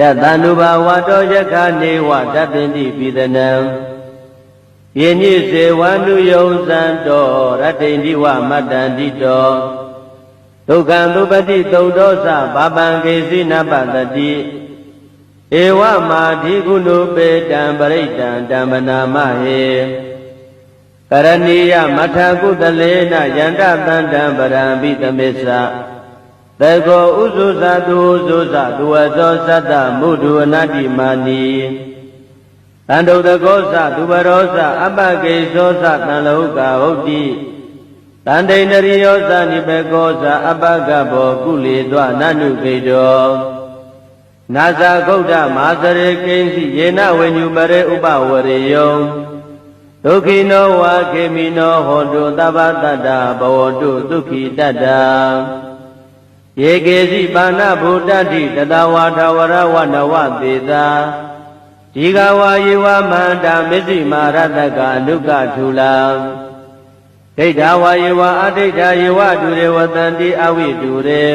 ယတန္တုဘာဝတောယက္ခနေဝတပ္ပင်တိပိဒနံယေညိစေဝန္တုယုံဇံတောရတ္တိန္တိဝမတ္တန္တိတောဒုက္ခံသုပတိသုတ်တောသဘာပံကေစီနပတတိဧဝမာဓိကုဏုပေတံပရိတံဓမ္မနာမဟေကရဏီယမထာကုတလေနယန္တတန္တံပရံပိသမစ္ဆ သေကောဥဇုဇတုဥဇုဇသူဝသောသတ္တမုဒုအနတ္တိမာနီတန္တုတကောသသူဘရောသအပကေသောသတံလောကဟုတ်တိတန္တိန္ဒရိယောသနိဘေကောသအပကဘောကုလေသောနနုကေတောနာဇာဂௌဒမာသရေကိဉ္စီယေနဝိညုပရေဥပဝရေယောဒုက္ခိနောဝါခေမိနောဟောတုသဗ္ဗတတ္တဘဝတုဒုက္ခိတတ္တ ယေကေစီပါဏဗုဒ္ဓတိတတဝါထဝရဝနဝသေသာဒီဃဝါယေဝမန္တာမစ္စည်းမာရတကအနုကထူလာဒိဋ္ဌဝါယေဝအဒိဋ္ဌယေဝဒုရေဝတန္တိအဝိဒုရေ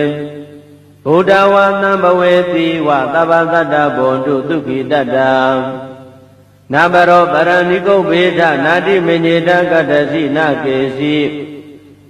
ဘုဒ္ဓဝါသံဘဝေတိဝသဗ္ဗသတ္တဘုံတုဒုက္ခိတတ္တနာဘရောပရဏိကုဗေဒနာတိမညေတကတ္တစီနာကေစီ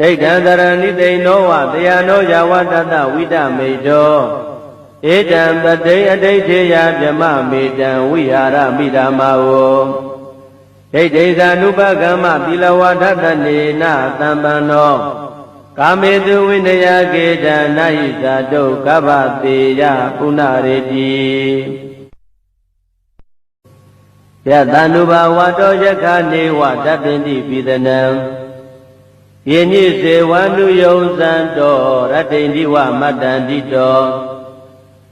ဒိဋ္ဌံတရဏိသိဏောဝတရားနောယဝတတဝိတမေတောဧတံပတိအဋိဋ္ဌေယဗြမမေတံဝိဟာရမိဓမ္မာဝဒိဋ္ဌိသ ानु ပကမ္မသီလဝထတနေနသံပန္နောကာမေတုဝိနယကေတနာဟိဇာတုကဗ္ဗတေယပုဏ္ဏရေတိယတန္တုဘာဝတောယက္ခနေဝတပ္ပင်တိပိဒနံ ယေညိစေဝန္တုယုံဇံတောရတ္တိန္တိဝမတ္တန္တိတော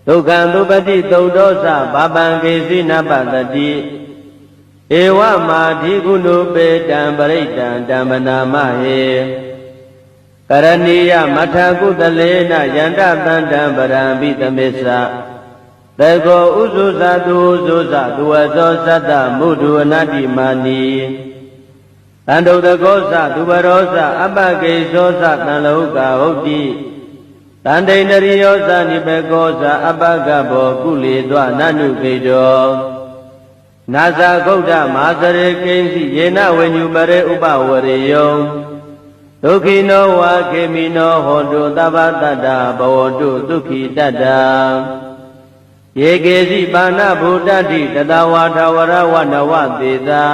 ဒုက္ခံသုပတိသုတ်တောသဘာပံကေစီနပတတိဧဝမာဓိကုဏုပေတံပရိတံဓမ္မနာမဟေကရဏီယမထာကုတလေနယန္တတန္တံပရံပိသမစ္ဆသေကောဥဇုဇတုဥဇုဇသူဝသောသတ္တမုဒုအနတ္တိမာနီ တန္တုတကောသသူဘရောသအပကေသောသတံလောကဟုတ်တိတန္တိန္ဒရိယောသနိဘေကောသအပကဘောကုလေသောနနုကေတောနာဇာဂௌဒမာသရေကိဉ္စီယေနဝိညုပရေဥပဝရေယောဒုက္ခိနောဝါခေမိနောဟောတုသဗ္ဗတတ္တဘဝတုဒုက္ခိတတ္တယေကေစီပါဏဗုဒ္ဓတိတတဝါထဝရဝနဝသေသာ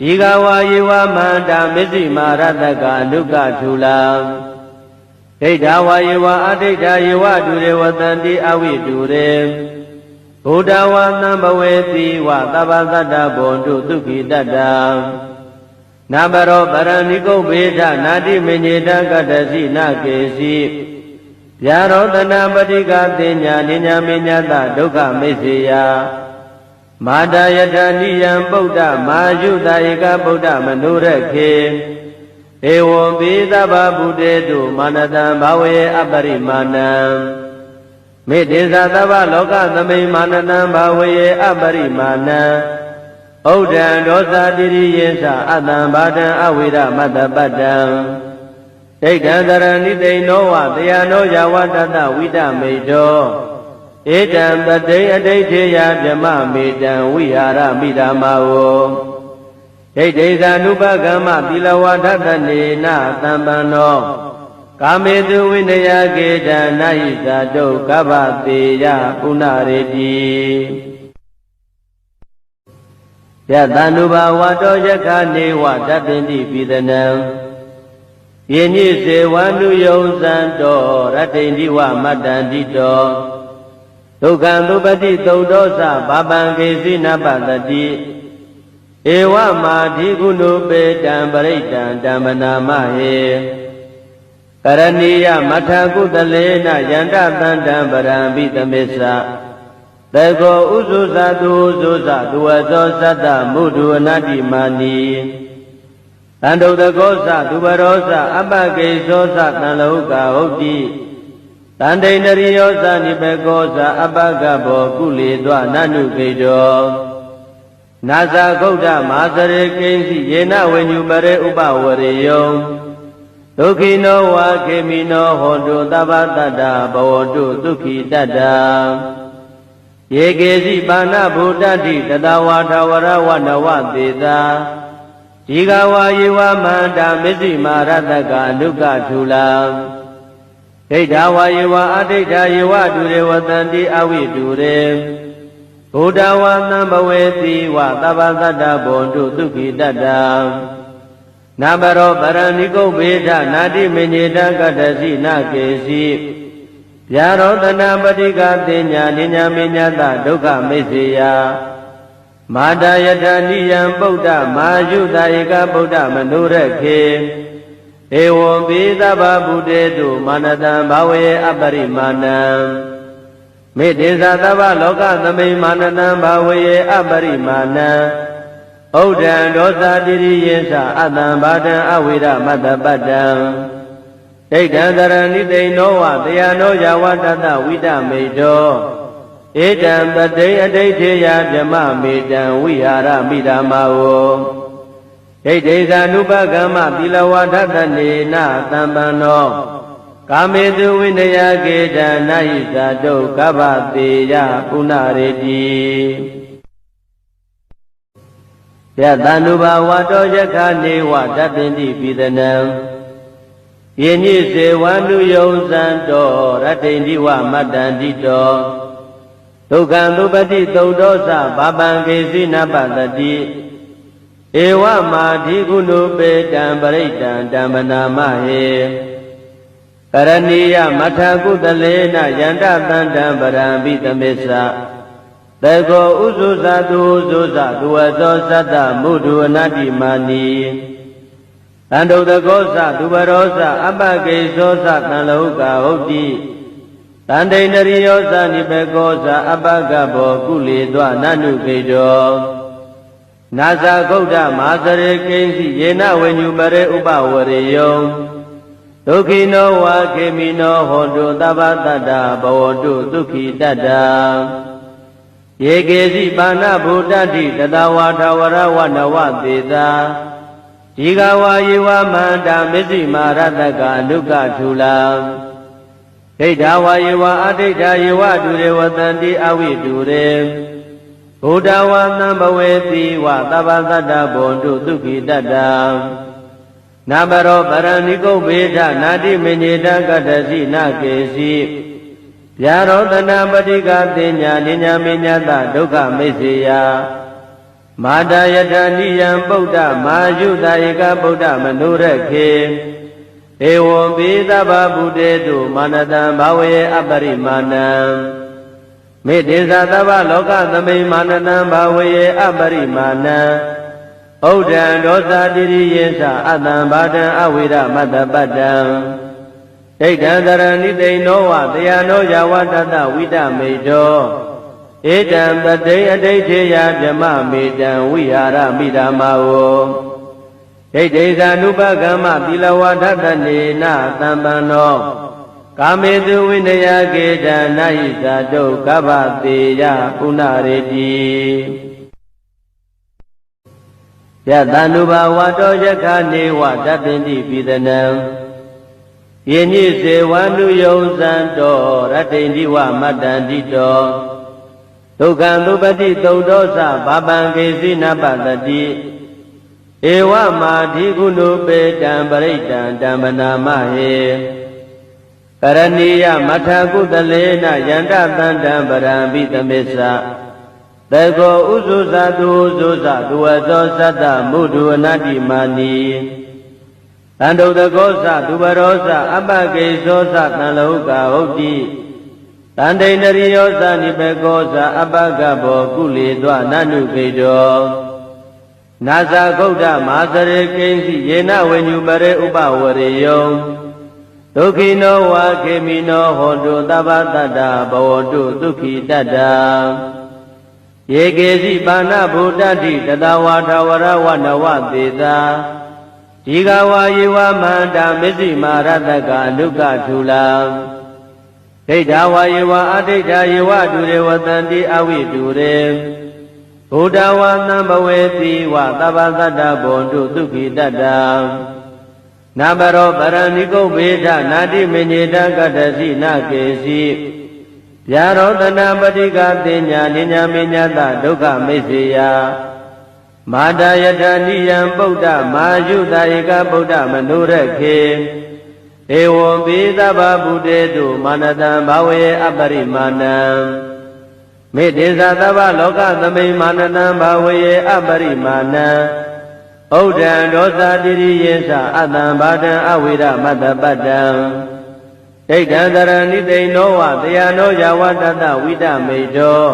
ဒီဃဝါယေဝမန္တာမစ္စည်းမာရတကအနုကထူလာဒိဋ္ဌဝါယေဝအဒိဋ္ဌယေဝဒုရေဝတန္တိအဝိဒုရေဘုဒ္ဓဝါသံဘဝေတိဝသဗ္ဗသတ္တဘုံတုဒုက္ခိတတ္တနာဘရောပရဏိကုဗေဒနာတိမညေတကတ္တစီနာကေစီဗျာရောတနာပတိကတင်ညာနိညာမညတဒုက္ခမိစ္ဆေယ မာတာယတနိယံပုဒ္ဓမာယုတာဧကပုဒ္ဓမနုရခေဧဝံပိသဗ္ဗဗုတေတုမာနတံဘာဝေအပရိမာဏံမေတ္တေသသဗ္ဗလောကသမိမာနတံဘာဝေအပရိမာဏံဩဒံဒောသတိရိယေသအတံဘာတံအဝိရမတ္တပတ္တံဒိဋ္ဌံတရဏိသိဏောဝတရားနောယဝတတဝိတမေတော ဧတံပတိအဋိဋ္ဌေယဗြမမေတံဝိဟာရမိဓမ္မာဝဒိဋ္ဌိသ ानु ပကမ္မသီလဝထတနေနသံပန္နောကာမေတုဝိနယကေတနာဟိဇာတုကဗ္ဗတေယပုဏ္ဏရေတိယတန္တုဘာဝတောယက္ခနေဝတပ္ပင်တိပိဒနံယေညိစေဝန္တုယုံဇံတောရတ္တိန္တိဝမတ္တန္တိတော ဒုက္ခံသုပတိသုတ်တောသဘာပံကေစီနပတတိဧဝမာဓိကုဏုပေတံပရိတံဓမ္မနာမဟေကရဏီယမထာကုတလေနယန္တတန္တံပရံပိသမစ္ဆသတေကောဥစုဇသူဥစုဇသူဝသောသတ္တမုဒုအနတ္တိမာနီတန္တုတကောသသူဘရောသအပကေသောသတံလောကဟုတ်တိ တန္တိန္ဒရိယောသနိဘေကောသအပကဘောကုလေသောနနုကေတောနာဇာဂௌဒမာစရေကိဉ္စီယေနဝေညုပရေဥပဝရေယောဒုက္ခိနောဝါခေမိနောဟောတုသဗ္ဗတတ္တဘဝတုဒုက္ခိတတ္တယေကေစီပါဏဗုဒ္ဓတိတတဝါထဝရဝနဝသေတာဒီဃဝါယေဝမန္တာမစ္စည်းမာရတကအနုကထူလာ ဒိဋ္ဌဝါယေဝအဋိဋ္ဌယေဝတုရေဝတန္တိအဝိတုရေဘုဒ္ဓဝါသံဘဝေတိဝသဗ္ဗသတ္တဘောတုဒုက္ခိတတ္တနာဘရောပရဏိကုတ်ဘေဒနာတိမညေတကတ္တစီနကေစီဗျာရောတနာပတိကတင်ညာနိညာမညတဒုက္ခမိစ္ဆေယမာတာယထာနိယံပုဒ္ဓမာယုတာယေကပုဒ္ဓမနုရခေ ဧဝံပိသဗ္ဗဗုတေတုမာနတံဘာဝေအပရိမာဏံမေတ္တေသသဗ္ဗလောကသမိမာနတံဘာဝေအပရိမာဏံဩဒံဒောသတိရိယေသအတံဘာတံအဝိရမတ္တပတ္တံဒိဋ္ဌံတရဏိသိဏောဝတရားနောယဝတတဝိတမေတောဧတံပတိအဋိဋ္ဌေယဗြမမေတံဝိဟာရမိဓမ္မာဝ ဒိဋ္ဌိသာနုပကမ္မသီလဝါဒတနေနသံပန္နောကာမေတုဝိနယကေတနာဟိသာတုကဗ္ဗတေယပုဏ္ဏရေတိယတန္တုဘာဝတောယခနေဝတတ္တိပိဒနံယေနိစေဝန္တုယုံစံတောရတ္တိန္ဒီဝမတ္တန္တိတောဒုက္ခံသုပတိသုတ်တောသဘာပံကေစီနပတတိ ဧဝမာဓိကုဏုပေတံပရိတံဓမ္မနာမဟေကရဏီယမထကုတလေနယန္တတန္တံပရံပိသမေသတေကောဥစုဇတုဥစုဇသူဝသောသတ္တမုဒုအနတ္တိမာနီတန္တုတကောသသူဘရောသအပကေသောသတံလောကဟုတ်တိတန္တိန္ဒရိယောသနိဘေကောသအပကဘောကုလေသောနနုကေတော နာဇာဂௌဒမာစရေကိဉ္စီယေနဝေညုပရေဥပဝရေယောဒုက္ခိနောဝါခေမိနောဟောတုသဗ္ဗတတ္တဘဝတုဒုက္ခိတတ္တယေကေစီပါဏဗုဒ္ဓတိတတဝါထဝရဝနဝသေတာဒီဃဝါယေဝမန္တာမစ္စည်းမာရတကအနုကထူလာဒိဋ္ဌဝါယေဝအဋိဋ္ဌယေဝတုရေဝတန္တိအဝိတုရေ ဘုဒ္ဓဝါသံဘဝေတိဝသဗ္ဗသတ္တဘောတုဒုက္ခိတတ္တနာမရောပရဏိကုတ်ဘေဒနာတိမညေတကတ္တစီနကေစီဗျာရောတနာပတိကတင်ညာနိညာမညတဒုက္ခမိစ္ဆေယမာတာယထာနိယံပုဒ္ဓမာယုတာယေကပုဒ္ဓမနုရခေဧဝံပိသဗ္ဗဗုတေတုမာနတံဘာဝေအပရိမာဏံ မေတ္တေသသဗ္ဗလောကသမိမာနတံဘာဝေအပရိမာဏံဩဒံဒောသတိရိယေသအတံဘာတံအဝိရမတ္တပတ္တံဒိဋ္ဌံတရဏိသိဏောဝတရားနောယဝတတဝိတမေတောဧတံပတိအဋိဋ္ဌေယဗြမမေတံဝိဟာရမိဓမ္မာဝဒိဋ္ဌိသာနုပကမ္မသီလဝါဒတနေနသံပန္နော ကာမေတုဝိနယကေတနာဟိသာတုကဗ္ဗတေယပုဏ္ဏရေတိယတန္တုဘာဝတောယခနေဝတတ္တိပိဒနံယေနိစေဝန္တုယုံစံတောရတ္တိန္ဒီဝမတ္တန္တိတောဒုက္ခံသုပတိသုတ်တောသဘာပံကေစီနပတတိဧဝမာဓိကုဏုပေတံပရိတံဓမ္မနာမဟေ ကရဏီယမထကုတလေနယန္တတန္တံပရံပိသမေသတေကောဥစုဇတုဥစုဇသူဝသောသတ္တမုဒုအနတ္တိမာနီတန္တုတကောသသူဘရောသအပကေသောသတံလောကဟုတ်တိတန္တိန္ဒရိယောသနိဘေကောသအပကဘောကုလေသောနနုကေတောနာဇာဂௌဒမာစရေကိဉ္စီယေနဝေညုပရေဥပဝရေယော ဒဒုက္ခိနောဝါခေမိနောဟောတုသဗ္ဗတတ္တဘဝတုဒုက္ခိတတ္တယေကေစီပါဏဗုဒ္ဓတိတတဝါထဝရဝနဝသေသာဒီဃဝါယေဝမန္တာမစ္စည်းမာရတကအနုကထူလာဒိဋ္ဌဝါယေဝအဋိဋ္ဌယေဝတူရေဝတန္တိအဝိတူရေဘုဒ္ဓဝါသံဘဝေတိဝသဗ္ဗသတ္တဘွန်တုဒုက္ခိတတ္တ နာဘရောပရဏိကုဗ္ဗေဒနာတိမညေတကတ္တစီနာကေစီဗျာရောတနာပတိကတင်ညာနိညာမညတဒုက္ခမိစ္ဆေယမာတာယထာနိယံပုဒ္ဓမာယုတဧကဗုဒ္ဓမနုရခေဧဝံပိသဗ္ဗဗုတေတုမာနတံဘာဝေအပရိမာဏံမေတ္တေသသဗ္ဗလောကသမိမာနတံဘာဝေအပရိမာဏံ ဩဒံဒောသတိရိယေသအတံဘာတံအဝိရမတ္တပတ္တံဒိဋ္ဌံတရဏိတိန်နောဝတရားနောယဝတတဝိတမေတော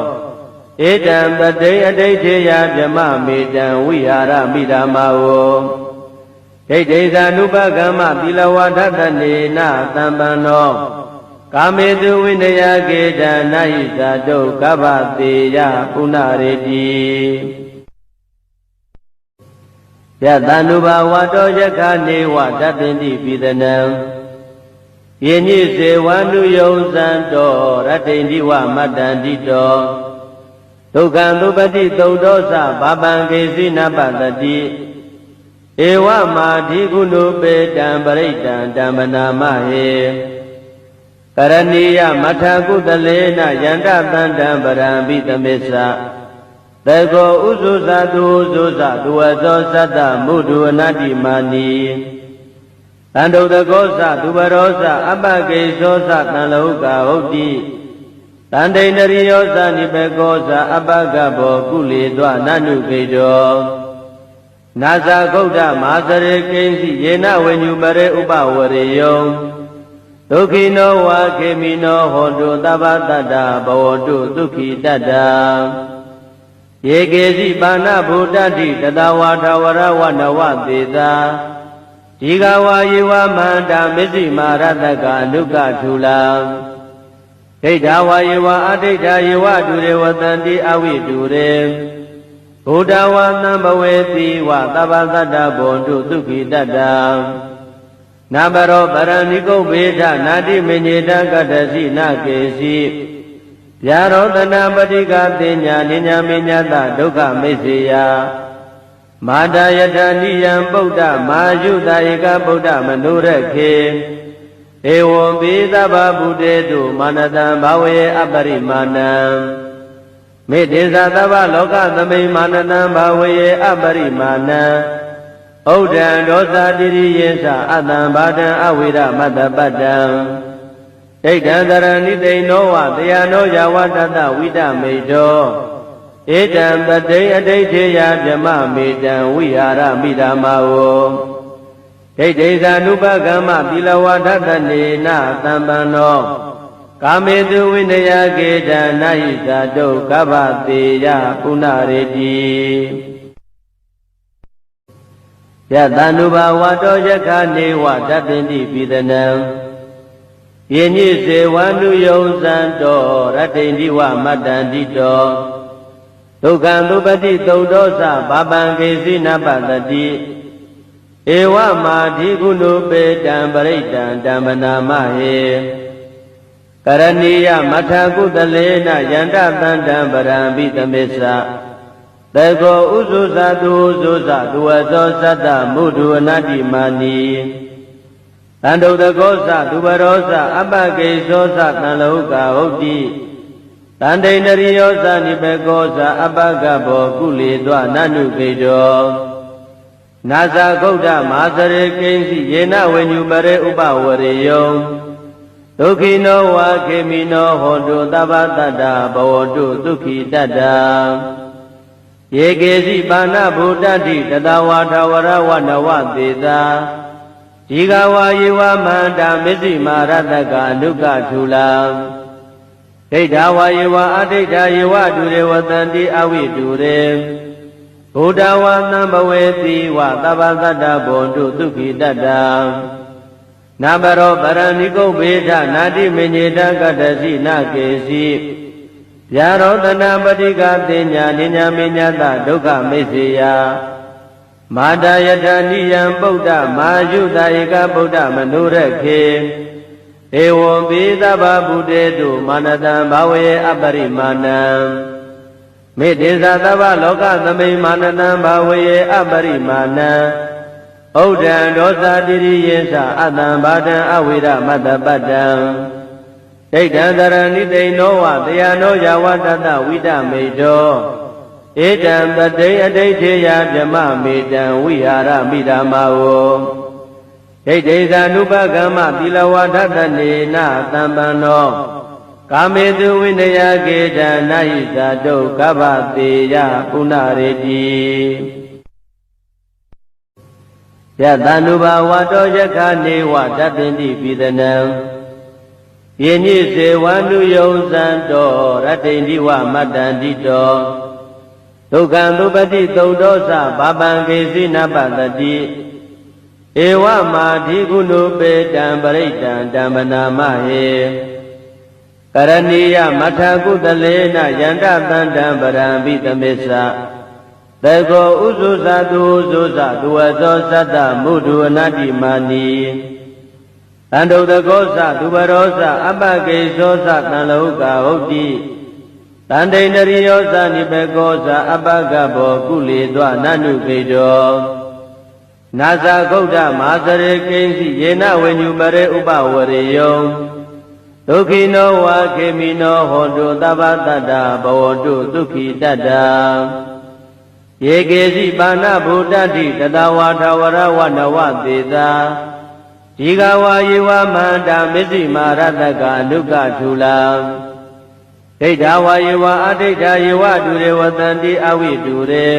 ဧတံပတိအဋိဋ္ဌေယဗြမမေတံဝိဟာရမိဓမ္မာဝဒိဋ္ဌိသ ानु ပကမ္မသီလဝါဒတနေနသံပန္နောကာမေတုဝိနယကေတနာဟိသတုကဗ္ဗတေယပုဏ္ဏရေတိ ယတ ानु ဘာဝတောယခနေဝတတ္တိပိသနံယေညိစေဝန္တုယုံစံတော်ရတ္တိန္ဒီဝမတ္တန္တိတော်ဒုက္ခံသုပတိသုတ်တော်စဘာပံကေစီနပတတိဧဝမာဓိကုဏုပေတံပရိတံဓမ္မနာမဟေကရဏီယမထကုတလေနယန္တတန္တံပရံပိသမေသ သေကောဥဇုဇတုဥဇုဇသူဝသောသတ္တမုဒုအနတ္တိမာနီတန္တုတကောသသူဘရောသအပကေသောသတန်လောကဟုတ်တိတန္တိန္ဒရိယောသနိဘေကောသအပကဘောကုလေသောနနုကေတောနာဇာဂௌဒမာသရေကိဉ္စီယေနဝိညုပရေဥပဝရေယောဒုက္ခိနောဝါခေမိနောဟောတုသဗ္ဗတတ္တဘဝတုဒုက္ခိတတ္တ ယေကေစီပါဏဗုဒ္ဓတိတတဝါထဝရဝနဝသေသာဒီဃဝါယေဝမန္တာမစ္စည်းမာရတကအနုကထူလာဒိဋ္ဌဝါယေဝအဋိဋ္ဌယေဝတူရေဝတန္တိအဝိတူရေဘုဒ္ဓဝါသံဘဝေတိဝသဗ္ဗသတ္တဘွန်တုသုခိတတ္တနာဘရောပရဏိကုဗ္ဗေဒနာတိမညေတကတ္တစီနာကေစီ ဗျာရောတနာပတိကတင်ညာနိညာမညတဒုက္ခမိစ္ဆေယမာတာယထာနိယံပုဒ္ဓမာယုတဧကဗုဒ္ဓမနုရခေဧဝံပိသဗ္ဗဗုတေတုမာနတံဘာဝေအပရိမာဏံမေတ္တေသသဗ္ဗလောကသမိမာနတံဘာဝေအပရိမာဏံဩဒံဒောသတိရိယေသအတံဘာတံအဝိရမတ္တပတ္တံ ဒိဋ္ဌံတရဏိတိန်နောဝတရားနောယဝတတဝိတမေတောဧတံပတိအဋိဋ္ဌေယဗြမမေတံဝိဟာရမိဓမ္မာဝဒိဋ္ဌိသာနုပကမ္မသီလဝါဒတနေနသံပန္နောကာမေတုဝိနယကေတနာဟိသာတုကဗ္ဗတေယပုဏ္ဏရေတိယတ ानु ဘာဝတောယခနေဝတတ္တိပိသနံ ယေညိစေဝန္တုယုံစံတော်ရတ္တိန္ဒီဝမတ္တန္တိတော်ဒုက္ခံသုပတိသုတ်တော်စဘာပံကေစီနပတတိဧဝမာဓိကုဏုပေတံပရိတံဓမ္မနာမဟေကရဏီယမထကုတလေနယန္တတန္တံပရံပိသမေသသေကောဥဇုဇတုဥဇုဇသူဝသောသတ္တမုဒုအနတ္တိမာနီ တန္တုတကောသသူဘရောသအပကေသောသတန်လောကဟုတ်တိတန္တိန္ဒရိယောသနိဘေကောသအပကဘောကုလေသောနနုကေတောနာဇာဂௌဒမာသရေကိဉ္စီယေနဝိညုပရေဥပဝရေယောဒုက္ခိနောဝါခေမိနောဟောတုသဗ္ဗတတ္တဘဝတုဒုက္ခိတတ္တယေကေစီပါဏဗုဒ္ဓတိတတဝါထဝရဝနဝသေသာ ဒီဃဝါယေဝမန္တာမစ္စည်းမာရတကအနုကထူလာဒိဋ္ဌဝါယေဝအဋိဋ္ဌယေဝတူရေဝတန္တိအဝိတူရေဘုဒ္ဓဝါသံဘဝေတိဝသဗ္ဗသတ္တဘွန်တုသုခိတတ္တနာဘရောပရဏိကုဗေဒနာတိမညေတကတ္တစီနာကေစီဗျာရောတနာပတိကတိညာနိညာမညတဒုက္ခမိစ္ဆေယ မာတာယတနိယံပုဒ္ဓမာယုတာဧကဗုဒ္ဓမနုရခေဧဝံပိသဗ္ဗဗုတေတုမာနတံဘာဝေအပရိမာဏံမေတ္တေသသဗ္ဗလောကသမိမာနတံဘာဝေအပရိမာဏံဩဒံဒောသတိရိယေသအတံဘာတံအဝိရမတ္တပတ္တံဒိဋ္ဌံတရဏိတိန်နောဝတယနောယဝတတဝိတမေတော ဧတံတတိအဋိဋ္ဌေယဗြမမေတံဝိဟာရမိဓမ္မာဝဒိဋ္ဌိသာနုပကမ္မသီလဝါဒတနေနသံပန္နောကာမေတုဝိနယကေတနာယိဇာတုကဗ္ဗတေယပုဏ္ဏရေတိယတန္တုဘာဝတောယခနေဝတပ္ပိတိပိဒနံယေညိစေဝန္တုယုံဇံတောရတ္တိန္ဒီဝမတ္တန္တိတော ဒုက္ခံသုပတိသုတ်တောသဘာပံကေစီနပတတိဧဝမာဓိကုဏုပေတံပရိတံဓမ္မနာမဟေကရဏီယမထကုတလေနယန္တတန္တံပရံပိသမေသသေကောဥဇုဇတုဥဇုဇသူဝသောသတ္တမုဒုအနတ္တိမာနီတန္တုတကောသသူဘရောသအပကေသောသတံလောကဟုတ်တိ တန္တိန္ဒရိယောသနိဘေကောသအပကဘောကုလေသောနန္နုကေတောနာဇာဂௌဒမာသရေကိဉ္စီယေနဝိညုပရေဥပဝရေယောဒုက္ခိနောဝါခေမိနောဟောတုသဗ္ဗတတ္တဘဝတုဒုက္ခိတတ္တယေကေစီပါဏဗုဒ္ဓတိတတဝါထဝရဝနဝသေသာဒီဃဝါယေဝမန္တာမစ္စည်းမာရတကအနုကထူလာ ဒိဋ္ဌဝါယေဝအဋိဋ္ဌယေဝဒုရေဝတန္တိအဝိဒုရေ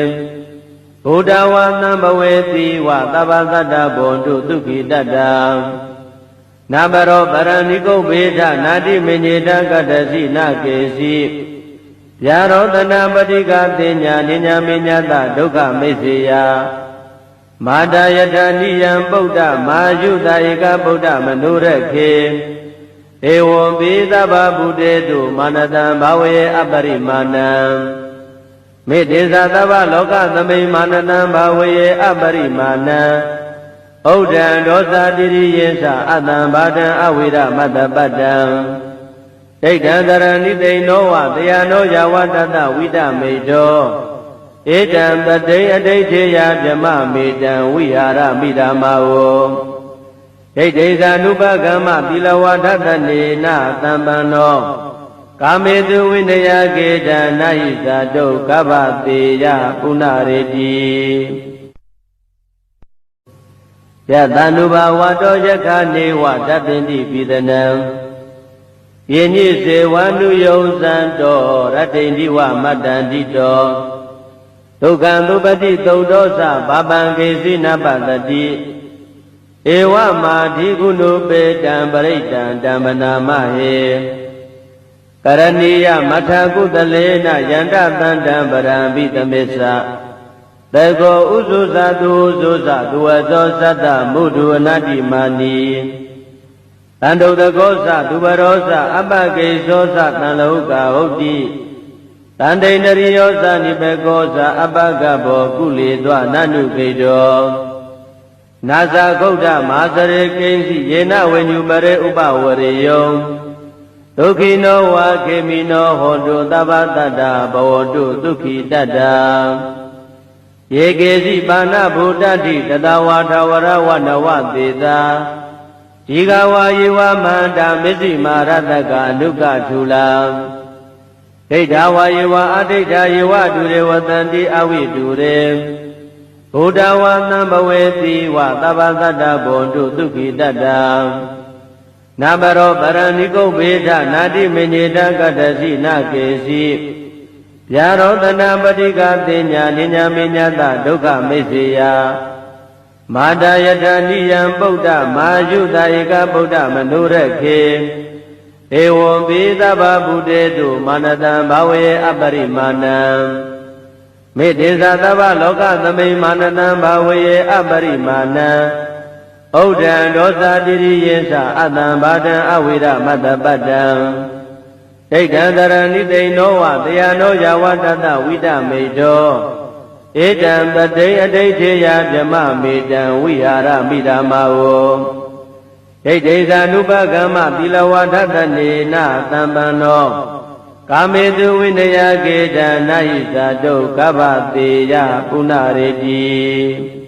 ဘုဒ္ဓဝါသံဘဝေတိဝသဗ္ဗသတ္တဘွန်တုဒုက္ခိတတ္တနာဘရောပရဏိကုဗေဒနာတိမညေတကတ္တစီနာကေစီဗျာရောတနာပတိကတိညာနိညာမညတဒုက္ခမိစ္ဆေယမာတာယတနိယံပုဒ္ဓမာယုတာဧကဗုဒ္ဓမနုရခေ ဧဝံပိသဗ္ဗဗုတေတုမာနတံဘာဝေအပရိမာဏံမေတ္တေသသဗ္ဗလောကသမိမာနတံဘာဝေအပရိမာဏံဩဒံဒောသတိရိယေသအတံဘာတံအဝိရမတ္တပတ္တံဒိဋ္ဌံတရဏိတိန်နောဝတယနောယဝတတဝိတမေတောဧတံတတိအဋိဋ္ဌေယဗြမမေတံဝိဟာရမိဓမ္မာဝ ဒိဋ္ဌိသာနုပကမ္မသီလဝါဒတနေနသံပန္နောကာမေတုဝိနယကေတနာယိဇာတုကဗ္ဗတေယပုဏ္ဏရေတိယတန္တုဘာဝတောယခနေဝတပ္ပိတိပိဒနံယေညိစေဝန္တုယုံဇံတောရတ္တိန္ဒီဝမတ္တန္တိတောဒုက္ခံသုပတိသုတ်တောသဘာပံကေစီနပတတိ ဧဝမာဓိကုဏုပေတံပရိတံဓမ္မနာမဟေကရဏီယမထကုတလေနယန္တတန္တံပရံပိသမေသသေကောဥဇုဇသူဥဇုဇသူဝသောသတ္တမုဒုအနတ္တိမာနီတန္တုတကောသသူဘရောသအပကေသောသတံလောကဟုတ်တိတန္တိန္ဒရိယောသနိဘေကောသအပကဘောကုလေသောနန္နုကေတော နာဇာဂௌဒမာသရေကိဉ္စီယေနဝိညုပရေဥပဝရေယောဒုက္ခိနောဝါခေမိနောဟောတုသဗ္ဗတတ္တဘဝတုဒုက္ခိတတ္တယေကေစီပါဏဗုဒ္ဓတိတတဝါထဝရဝနဝသေသာဒီဃဝါယေဝမန္တာမစ္စည်းမာရတကအနုကထူလာဒိဋ္ဌဝါယေဝအဋိဋ္ဌယေဝဒုရေဝတန္တိအဝိဒုရေ ဘုဒ္ဓဝါသံဘဝေတိဝသဗ္ဗသတ္တဘွန်တုဒုက္ခိတတ္တနာဘရောပရဏိကုဗေဒနာတိမညေတကတ္တစီနာကေစီဗျာရောတနာပတိကတိညာနိညာမညတဒုက္ခမိစ္ဆေယမာတာယတနိယံပုဒ္ဓမာယုတာဧကဗုဒ္ဓမနုရခေဧဝံပိသဗ္ဗဗုတေတုမာနတံဘာဝေအပရိမာဏံ မေတ္တေသသဗ္ဗလောကသမိမာနတံဘာဝေအပရိမာဏံဩဩဒံဒောသာတိရိယေသအတံဘာဒံအဝိရမတ္တပတ္တံဒိဋ္ဌံတရဏိတိန်နောဝတယနောယဝတတဝိတမေတောဧတံပတိအဋိဋ္ဌေယဗြမမေတံဝိဟာရမိဓမ္မာဝဒိဋ္ဌိဇာနုပကမ္မသီလဝါဒတနေနသံပန္နော ကာမေတုဝိနယကေတနာဟိဇာတုကဗ္ဗတေယပုဏ္ဏရေတိ